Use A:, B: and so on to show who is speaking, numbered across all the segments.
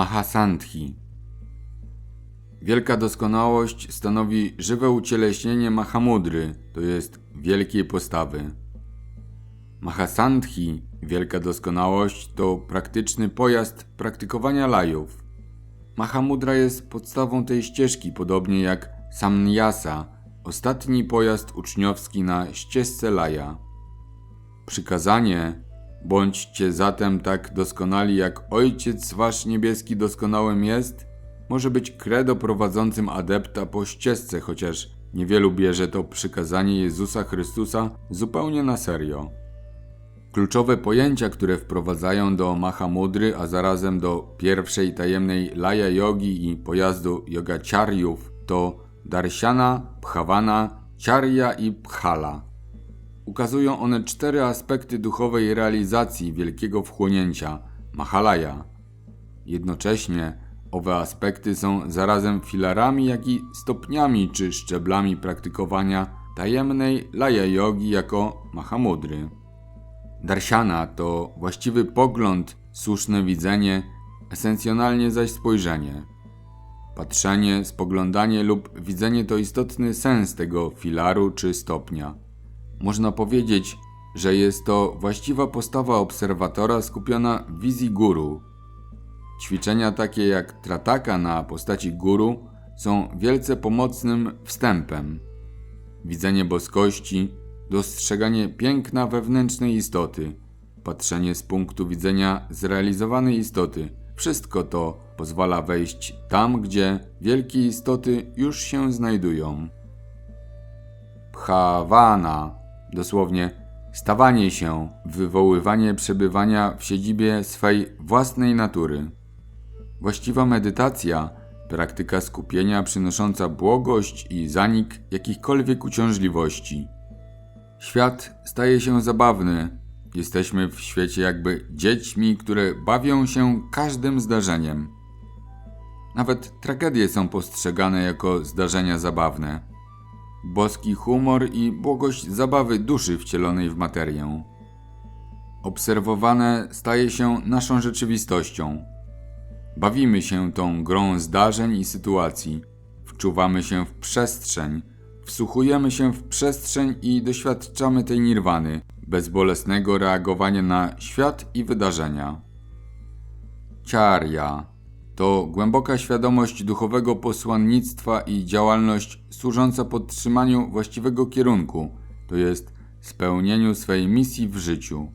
A: Mahasanthi. Wielka doskonałość stanowi żywe ucieleśnienie Mahamudry, to jest wielkiej postawy. Mahasanthi, wielka doskonałość, to praktyczny pojazd praktykowania lajów. Mahamudra jest podstawą tej ścieżki, podobnie jak Samnyasa, ostatni pojazd uczniowski na ścieżce laja. Przykazanie Bądźcie zatem tak doskonali, jak Ojciec Wasz Niebieski doskonałym jest, może być credo prowadzącym adepta po ścieżce, chociaż niewielu bierze to przykazanie Jezusa Chrystusa zupełnie na serio. Kluczowe pojęcia, które wprowadzają do Mahamudry, a zarazem do pierwszej tajemnej Laya Yogi i pojazdu yogacharyów to Darshana, Bhavana, Charya i Phala. Ukazują one cztery aspekty duchowej realizacji wielkiego wchłonięcia Mahalaya. Jednocześnie owe aspekty są zarazem filarami, jak i stopniami czy szczeblami praktykowania tajemnej Laya Yogi jako Mahamudry. Darshana to właściwy pogląd, słuszne widzenie, esencjonalnie zaś spojrzenie. Patrzenie, spoglądanie lub widzenie to istotny sens tego filaru czy stopnia. Można powiedzieć, że jest to właściwa postawa obserwatora skupiona w wizji guru. Ćwiczenia takie jak trataka na postaci guru są wielce pomocnym wstępem. Widzenie boskości, dostrzeganie piękna wewnętrznej istoty, patrzenie z punktu widzenia zrealizowanej istoty wszystko to pozwala wejść tam, gdzie wielkie istoty już się znajdują. Bhavana dosłownie stawanie się, wywoływanie przebywania w siedzibie swej własnej natury. Właściwa medytacja, praktyka skupienia przynosząca błogość i zanik jakichkolwiek uciążliwości. Świat staje się zabawny. Jesteśmy w świecie jakby dziećmi, które bawią się każdym zdarzeniem. Nawet tragedie są postrzegane jako zdarzenia zabawne boski humor i błogość zabawy duszy wcielonej w materię. Obserwowane staje się naszą rzeczywistością. Bawimy się tą grą zdarzeń i sytuacji, wczuwamy się w przestrzeń, wsłuchujemy się w przestrzeń i doświadczamy tej nirwany, bezbolesnego reagowania na świat i wydarzenia. Ciarja to głęboka świadomość duchowego posłannictwa i działalność służąca podtrzymaniu właściwego kierunku, to jest spełnieniu swej misji w życiu.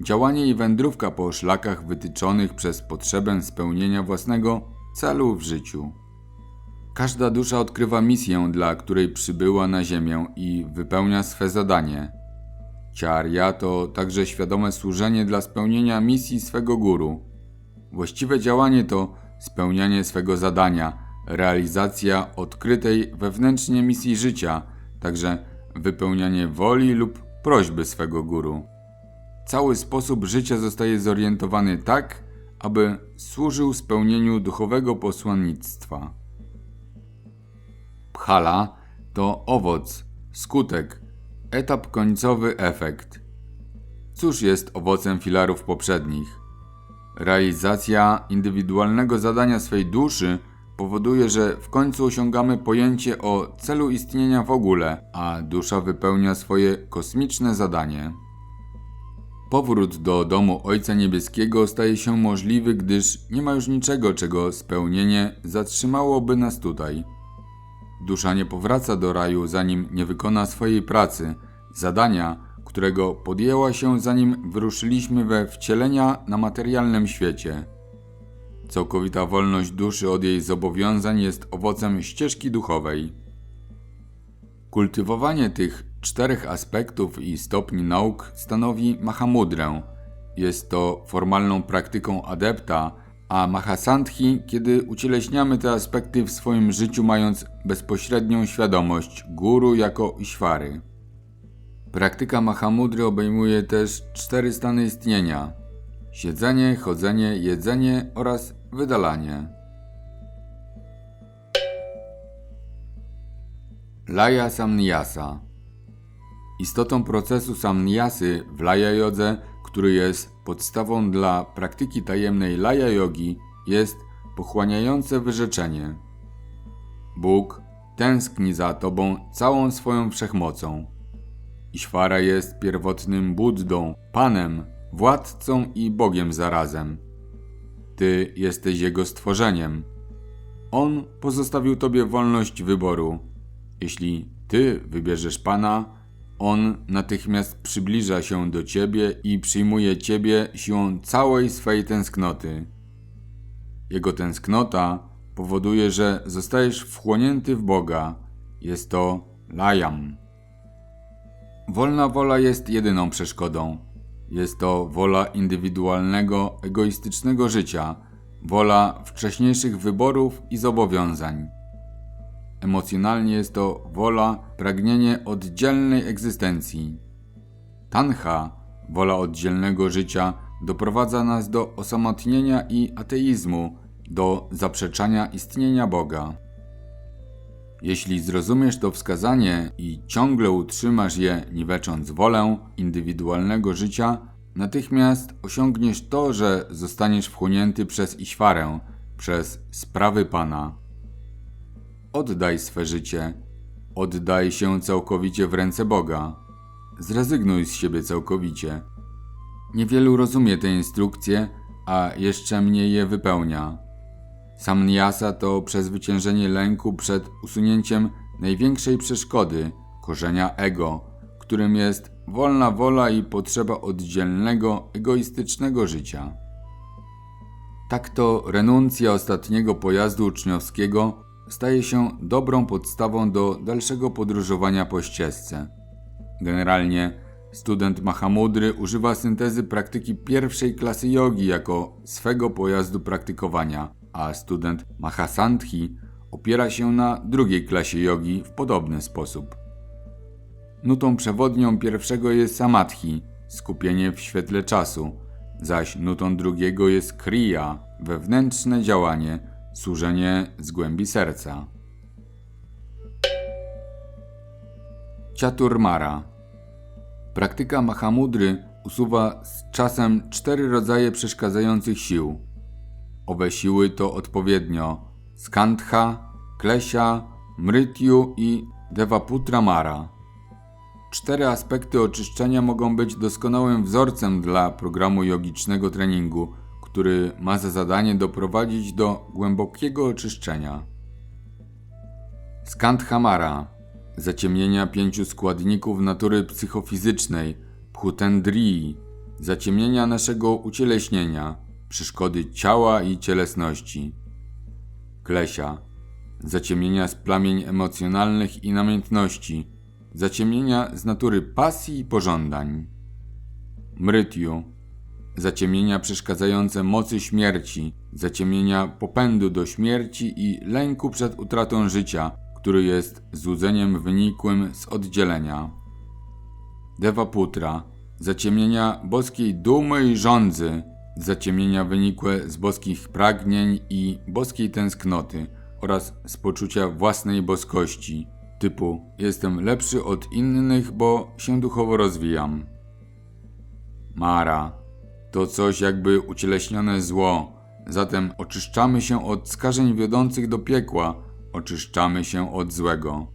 A: Działanie i wędrówka po szlakach wytyczonych przez potrzebę spełnienia własnego celu w życiu. Każda dusza odkrywa misję, dla której przybyła na Ziemię i wypełnia swe zadanie. Ciarja to także świadome służenie dla spełnienia misji swego guru Właściwe działanie to spełnianie swego zadania, realizacja odkrytej wewnętrznie misji życia, także wypełnianie woli lub prośby swego guru. Cały sposób życia zostaje zorientowany tak, aby służył spełnieniu duchowego posłannictwa. Pchala to owoc, skutek, etap końcowy, efekt. Cóż jest owocem filarów poprzednich? Realizacja indywidualnego zadania swej duszy powoduje, że w końcu osiągamy pojęcie o celu istnienia w ogóle, a dusza wypełnia swoje kosmiczne zadanie. Powrót do domu Ojca Niebieskiego staje się możliwy, gdyż nie ma już niczego, czego spełnienie zatrzymałoby nas tutaj. Dusza nie powraca do raju, zanim nie wykona swojej pracy, zadania, którego podjęła się zanim wyruszyliśmy we wcielenia na materialnym świecie. Całkowita wolność duszy od jej zobowiązań jest owocem ścieżki duchowej. Kultywowanie tych czterech aspektów i stopni nauk stanowi Mahamudrę. Jest to formalną praktyką adepta, a Mahasanthi, kiedy ucieleśniamy te aspekty w swoim życiu, mając bezpośrednią świadomość guru jako Ishwary. Praktyka Mahamudry obejmuje też cztery stany istnienia: siedzenie, chodzenie, jedzenie oraz wydalanie. Laya Samnyasa Istotą procesu samnyasy w Laya Jodze, który jest podstawą dla praktyki tajemnej Laya Yogi, jest pochłaniające wyrzeczenie. Bóg tęskni za tobą całą swoją wszechmocą. Iśwara jest pierwotnym Buddą, Panem, władcą i Bogiem zarazem. Ty jesteś Jego stworzeniem. On pozostawił Tobie wolność wyboru. Jeśli Ty wybierzesz Pana, On natychmiast przybliża się do Ciebie i przyjmuje Ciebie siłą całej swej tęsknoty. Jego tęsknota powoduje, że zostajesz wchłonięty w Boga. Jest to lajam. Wolna wola jest jedyną przeszkodą. Jest to wola indywidualnego, egoistycznego życia, wola wcześniejszych wyborów i zobowiązań. Emocjonalnie jest to wola, pragnienie oddzielnej egzystencji. Tanha, wola oddzielnego życia, doprowadza nas do osamotnienia i ateizmu, do zaprzeczania istnienia Boga. Jeśli zrozumiesz to wskazanie i ciągle utrzymasz je, niwecząc wolę indywidualnego życia, natychmiast osiągniesz to, że zostaniesz wchłonięty przez Iśwarę, przez sprawy Pana. Oddaj swe życie, oddaj się całkowicie w ręce Boga. Zrezygnuj z siebie całkowicie. Niewielu rozumie te instrukcje, a jeszcze mniej je wypełnia. Samnyasa to przezwyciężenie lęku przed usunięciem największej przeszkody, korzenia ego, którym jest wolna wola i potrzeba oddzielnego, egoistycznego życia. Tak to renuncja ostatniego pojazdu uczniowskiego staje się dobrą podstawą do dalszego podróżowania po ścieżce. Generalnie student Mahamudry używa syntezy praktyki pierwszej klasy jogi jako swego pojazdu praktykowania, a student Mahasanthi opiera się na drugiej klasie jogi w podobny sposób. Nutą przewodnią pierwszego jest samadhi, skupienie w świetle czasu, zaś nutą drugiego jest kriya, wewnętrzne działanie, służenie z głębi serca. Chaturmara Praktyka Mahamudry usuwa z czasem cztery rodzaje przeszkadzających sił. Owe siły to odpowiednio Skandha, Klesia, Mrytyu i Devaputra Mara. Cztery aspekty oczyszczenia mogą być doskonałym wzorcem dla programu jogicznego treningu, który ma za zadanie doprowadzić do głębokiego oczyszczenia. Skandhamara zaciemnienia pięciu składników natury psychofizycznej, pchutendrii, zaciemnienia naszego ucieleśnienia, przeszkody ciała i cielesności. Klesia zaciemnienia z plamień emocjonalnych i namiętności, zaciemnienia z natury pasji i pożądań. Mrytiu zaciemnienia przeszkadzające mocy śmierci, zaciemnienia popędu do śmierci i lęku przed utratą życia, który jest złudzeniem wynikłym z oddzielenia. Devaputra zaciemnienia boskiej dumy i żądzy, zaciemnienia wynikłe z boskich pragnień i boskiej tęsknoty oraz z poczucia własnej boskości, typu jestem lepszy od innych, bo się duchowo rozwijam. Mara to coś jakby ucieleśnione zło, zatem oczyszczamy się od skażeń wiodących do piekła, oczyszczamy się od złego.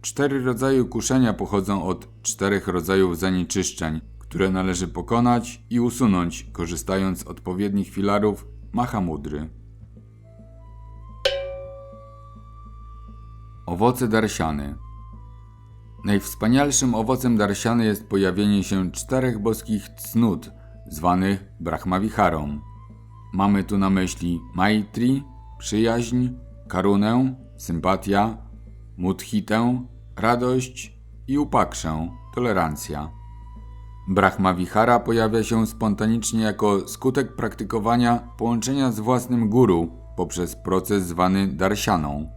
A: Cztery rodzaje kuszenia pochodzą od czterech rodzajów zanieczyszczeń, które należy pokonać i usunąć, korzystając z odpowiednich filarów Mahamudry. Owoce darsiany. Najwspanialszym owocem darsiany jest pojawienie się czterech boskich cnut, zwanych Brahmaviharą. Mamy tu na myśli Maitri, przyjaźń, karunę, sympatia, mudhitę, radość i upakszę, tolerancja. Brahma Vihara pojawia się spontanicznie jako skutek praktykowania połączenia z własnym guru poprzez proces zwany darsianą.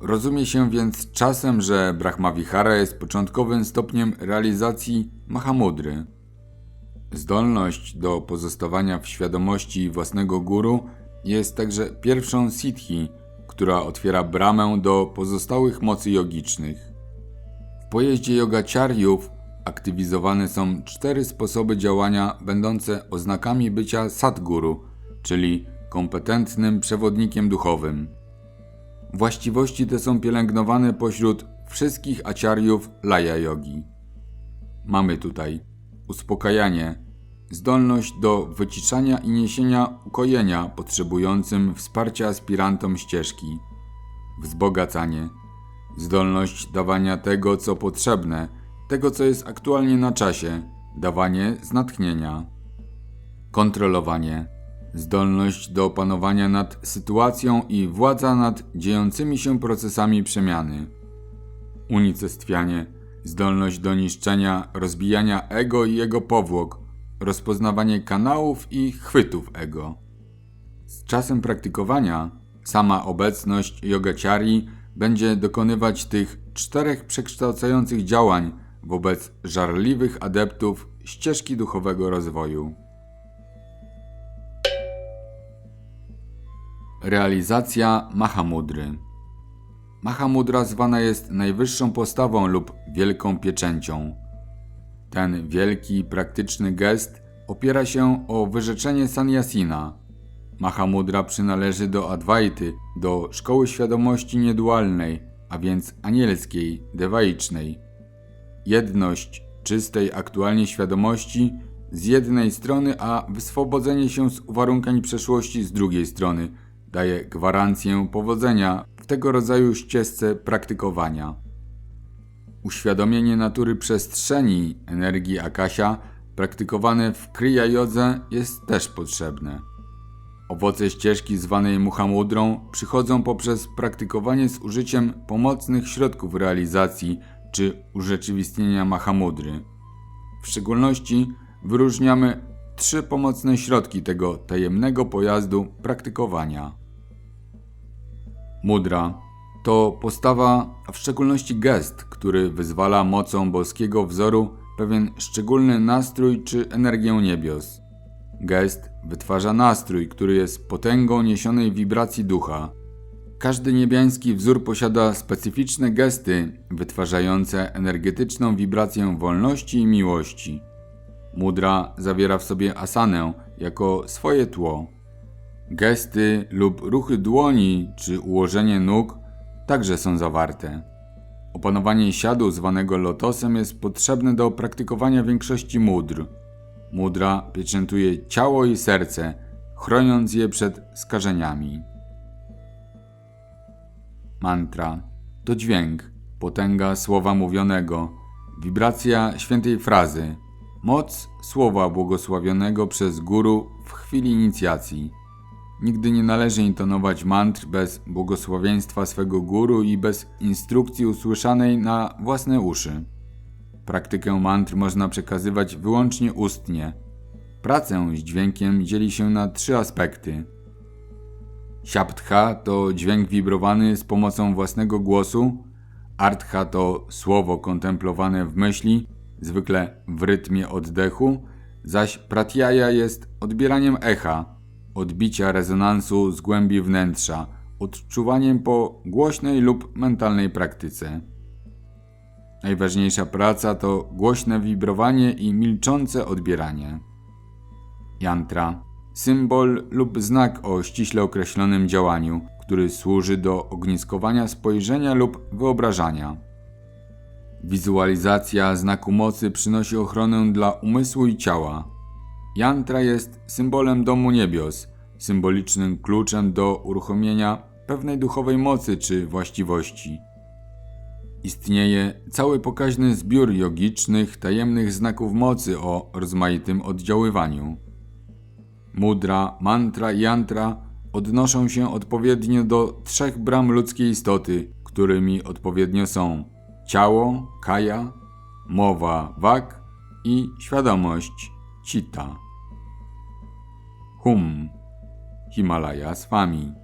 A: Rozumie się więc czasem, że Brahma Vihara jest początkowym stopniem realizacji Mahamudry. Zdolność do pozostawania w świadomości własnego guru jest także pierwszą siddhi, która otwiera bramę do pozostałych mocy jogicznych. W pojeździe yogaciariów aktywizowane są cztery sposoby działania będące oznakami bycia sadguru, czyli kompetentnym przewodnikiem duchowym. Właściwości te są pielęgnowane pośród wszystkich aciariów Laya Yogi. Mamy tutaj uspokajanie, zdolność do wyciszania i niesienia ukojenia potrzebującym wsparcia aspirantom ścieżki, wzbogacanie, zdolność dawania tego, co potrzebne, tego, co jest aktualnie na czasie, dawanie z natchnienia, kontrolowanie, zdolność do panowania nad sytuacją i władza nad dziejącymi się procesami przemiany, unicestwianie, zdolność do niszczenia, rozbijania ego i jego powłok, rozpoznawanie kanałów i chwytów ego. Z czasem praktykowania sama obecność yogaciari będzie dokonywać tych czterech przekształcających działań wobec żarliwych adeptów ścieżki duchowego rozwoju. Realizacja Mahamudry Mahamudra zwana jest najwyższą postawą lub wielką pieczęcią. Ten wielki, praktyczny gest opiera się o wyrzeczenie Sanyasina. Mahamudra przynależy do Advaity, do szkoły świadomości niedualnej, a więc anielskiej, dewaicznej. Jedność czystej aktualnie świadomości z jednej strony, a wyswobodzenie się z uwarunkań przeszłości z drugiej strony daje gwarancję powodzenia w tego rodzaju ścieżce praktykowania. Uświadomienie natury przestrzeni energii Akasia praktykowane w Kriya Jodze jest też potrzebne. Owoce ścieżki zwanej Muhamudrą przychodzą poprzez praktykowanie z użyciem pomocnych środków realizacji czy urzeczywistnienia Mahamudry. W szczególności wyróżniamy trzy pomocne środki tego tajemnego pojazdu praktykowania. Mudra to postawa, a w szczególności gest, który wyzwala mocą boskiego wzoru pewien szczególny nastrój czy energię niebios. Gest wytwarza nastrój, który jest potęgą niesionej wibracji ducha. Każdy niebiański wzór posiada specyficzne gesty wytwarzające energetyczną wibrację wolności i miłości. Mudra zawiera w sobie asanę jako swoje tło. Gesty lub ruchy dłoni czy ułożenie nóg także są zawarte. Opanowanie siadu zwanego lotosem jest potrzebne do praktykowania większości mudr. Mudra pieczętuje ciało i serce, chroniąc je przed skażeniami. Mantra to dźwięk, potęga słowa mówionego, wibracja świętej frazy, moc słowa błogosławionego przez guru w chwili inicjacji. Nigdy nie należy intonować mantr bez błogosławieństwa swego guru i bez instrukcji usłyszanej na własne uszy. Praktykę mantr można przekazywać wyłącznie ustnie. Pracę z dźwiękiem dzieli się na trzy aspekty. Siaptha to dźwięk wibrowany z pomocą własnego głosu, Artha to słowo kontemplowane w myśli, zwykle w rytmie oddechu, zaś Pratyaya jest odbieraniem echa, odbicia rezonansu z głębi wnętrza, odczuwaniem po głośnej lub mentalnej praktyce. Najważniejsza praca to głośne wibrowanie i milczące odbieranie. Jantra symbol lub znak o ściśle określonym działaniu, który służy do ogniskowania spojrzenia lub wyobrażania. Wizualizacja znaku mocy przynosi ochronę dla umysłu i ciała. Jantra jest symbolem domu niebios, symbolicznym kluczem do uruchomienia pewnej duchowej mocy czy właściwości. Istnieje cały pokaźny zbiór jogicznych, tajemnych znaków mocy o rozmaitym oddziaływaniu. Mudra, mantra i yantra odnoszą się odpowiednio do trzech bram ludzkiej istoty, którymi odpowiednio są ciało, kaya, mowa, wak i świadomość, cita. Hum, Himalaya z wami.